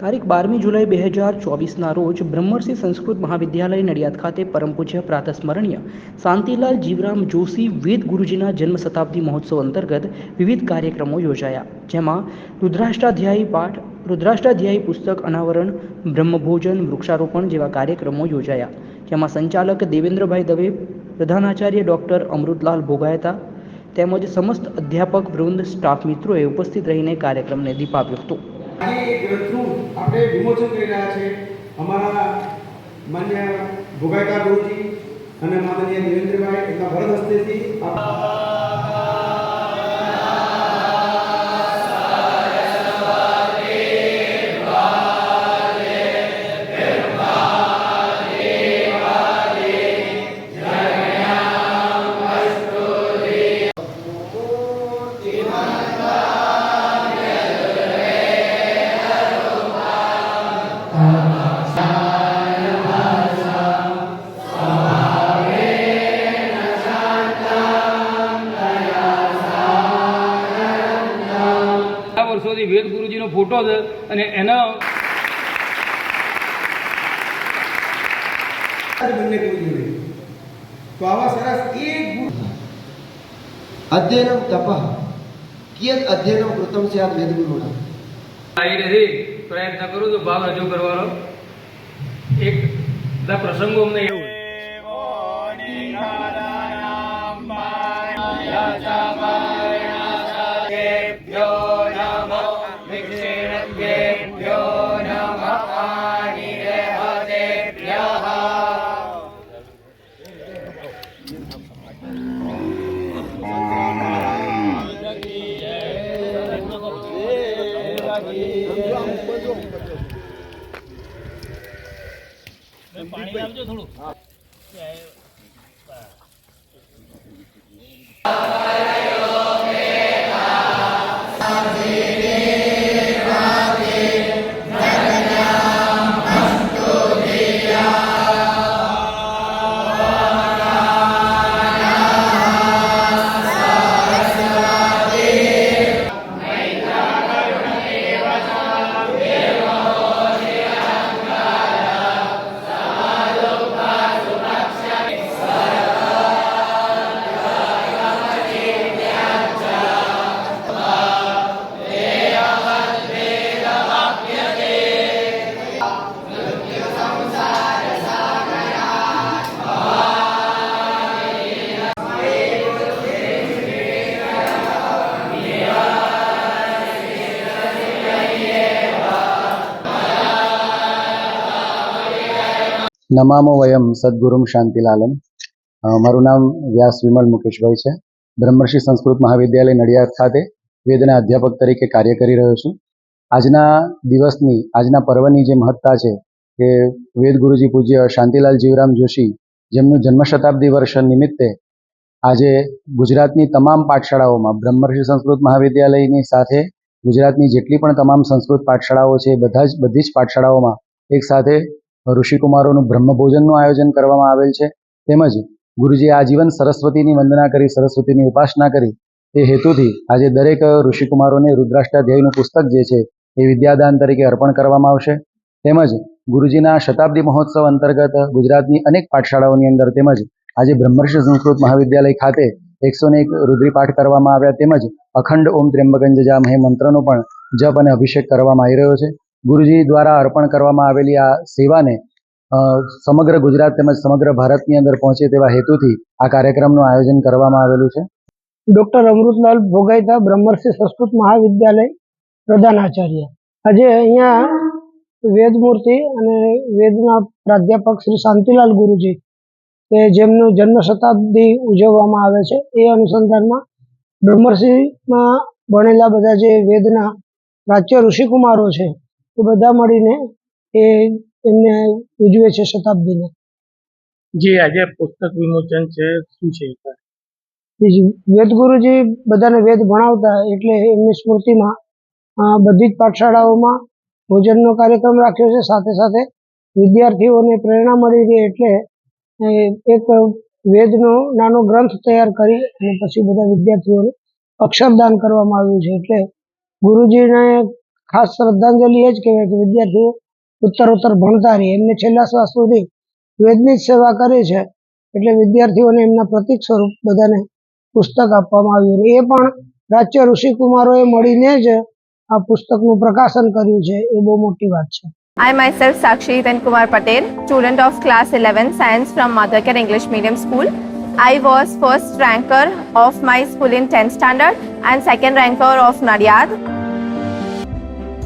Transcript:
તારીખ બારમી જુલાઈ બે હજાર ચોવીસના રોજ બ્રહ્મર્ષિ સંસ્કૃત મહાવિદ્યાલય નડિયાદ ખાતે પરમ પૂજ્ય પ્રાતસ્મરણીય શાંતિલાલ જીવરામ જોશી વેદ ગુરુજીના જન્મ શતાબ્દી મહોત્સવ અંતર્ગત વિવિધ કાર્યક્રમો યોજાયા, જેમાં રુદ્રાષ્ટાધ્યાયી પાઠ, રુદ્રાષ્ટાધ્યાયી પુસ્તક અનાવરણ, બ્રહ્મભોજન, વૃક્ષારોપણ જેવા કાર્યક્રમો યોજાયા, જેમાં સંચાલક દેવેન્દ્રભાઈ દવે, પ્રધાનાચાર્ય ડૉક્ટર અમૃતલાલ ભોગાયતા તેમજ સમસ્ત અધ્યાપક વૃંદ સ્ટાફ મિત્રોએ ઉપસ્થિત રહીને કાર્યક્રમને દીપ આપ્યો હતો આપણે વિમોચન કરી રહ્યા છે. અમારા માન્ય ભોગાયકા ગુરુજી અને માનનીય દેવેન્દ્રભાઈ એમના ભરત હસ્તેથી આ આ વર્ષોથી વેદ ગુરુજીનો ફોટો છે અને એના તો આવા સરસ એક અધ્યયనం તપઃ. કિયત અધ્યયనం કૃતમ સ્યાદ વેદગુરુના આવી નથી પ્રયત્ન કરું તો ભાવ રજૂ કરવાનો. એક બધા પ્રસંગો અમને એવું પાણી આવજો થોડું નમામો વયમ સદગુરુમ શાંતિલાલમ. મારું નામ વ્યાસ વિમલ મુકેશભાઈ છે. બ્રહ્મર્ષિ સંસ્કૃત મહાવિદ્યાલય નડિયાદ ખાતે વેદના અધ્યાપક તરીકે કાર્ય કરી રહ્યો છું. આજના દિવસની, આજના પર્વની જે મહત્તા છે કે વેદ ગુરુજી પૂજ્ય શાંતિલાલ જીવરામ જોશી જેમનું જન્મ શતાબ્દી વર્ષ નિમિત્તે આજે ગુજરાતની તમામ પાઠશાળાઓમાં, બ્રહ્મર્ષિ સંસ્કૃત મહાવિદ્યાલયની સાથે ગુજરાતની જેટલી પણ તમામ સંસ્કૃત પાઠશાળાઓ છે, બધા જ, બધી જ પાઠશાળાઓમાં એક સાથે ઋષિકુમારોનું બ્રહ્મભોજનનું આયોજન કરવામાં આવેલ છે. તેમજ ગુરુજી આજીવન સરસ્વતીની વંદના કરી, સરસ્વતીની ઉપાસના કરી. તે હેતુથી આજે દરેક ઋષિકુમારોને રુદ્રાષ્ટાધ્યાયનું પુસ્તક જે છે એ વિદ્યાદાન તરીકે અર્પણ કરવામાં આવશે. તેમજ ગુરુજીના શતાબ્દી મહોત્સવ અંતર્ગત ગુજરાતની અનેક પાઠશાળાઓની અંદર તેમજ આજે બ્રહ્મર્ષિ સંસ્કૃત મહાવિદ્યાલય ખાતે એકસો ને એક રુદ્રીપાઠ કરવામાં આવ્યા. તેમજ અખંડ ઓમ ત્ર્યંબકં મહે મંત્રનો પણ જપ અને અભિષેક કરવામાં આવી રહ્યો છે. ગુરુજી દ્વારા અર્પણ કરવામાં આવેલી આ સેવાને સમગ્ર ગુજરાત તેમજ સમગ્ર ભારતની અંદર પહોંચે તેવા હેતુથી આ કાર્યક્રમનું આયોજન કરવામાં આવેલું છે. ડૉક્ટર અમૃતલાલ ભોગાઈતા, બ્રહ્મર્ષિ સંસ્કૃત મહાવિદ્યાલય પ્રધાન આચાર્ય. આજે અહીંયા વેદમૂર્તિ અને વેદના પ્રાધ્યાપક શ્રી શાંતિલાલ ગુરુજી કે જેમનું જન્મ શતાબ્દી ઉજવવામાં આવે છે, એ અનુસંધાનમાં બ્રહ્મર્ષિમાં ભણેલા બધા જે વેદના પ્રાચ્ય ઋષિકુમારો છે એ બધા મળીને એ એમને ઉજવે છે શતાબ્દીને. જે આજે પુસ્તક વિમોચન છે. શું છે વેદ ગુરુજી બધાને વેદ ભણાવતા એટલે એમની સ્મૃતિમાં બધી જ પાઠશાળાઓમાં ભોજનનો કાર્યક્રમ રાખ્યો છે. સાથે સાથે વિદ્યાર્થીઓને પ્રેરણા મળી રહે એટલે એક વેદનો નાનો ગ્રંથ તૈયાર કરી અને પછી બધા વિદ્યાર્થીઓને અક્ષરદાન કરવામાં આવ્યું છે. એટલે ગુરુજીને ખાસ શ્રદ્ધાંજલિ એ જ કહેવાય કે વિદ્યાર્થીઓ ઉત્તરોત્તર ભણતા રહે એમને છેલ્લા શ્વાસ સુધી વેદની સેવા કરી છે એટલે વિદ્યાર્થીઓને એમના પ્રતિક સ્વરૂપ બધાને પુસ્તક આપવામાં આવ્યું એ પણ રાજ્ય ઋષિકુમારોએ મળીને જ આ પુસ્તકનું પ્રકાશન કર્યું છે એ બહુ મોટી વાત છે I myself Sakshi Hiren Kumar Patel, student of class 11 science from Mothercare English Medium School. I was first ranker of my school in 10th standard and second ranker of Nadiad.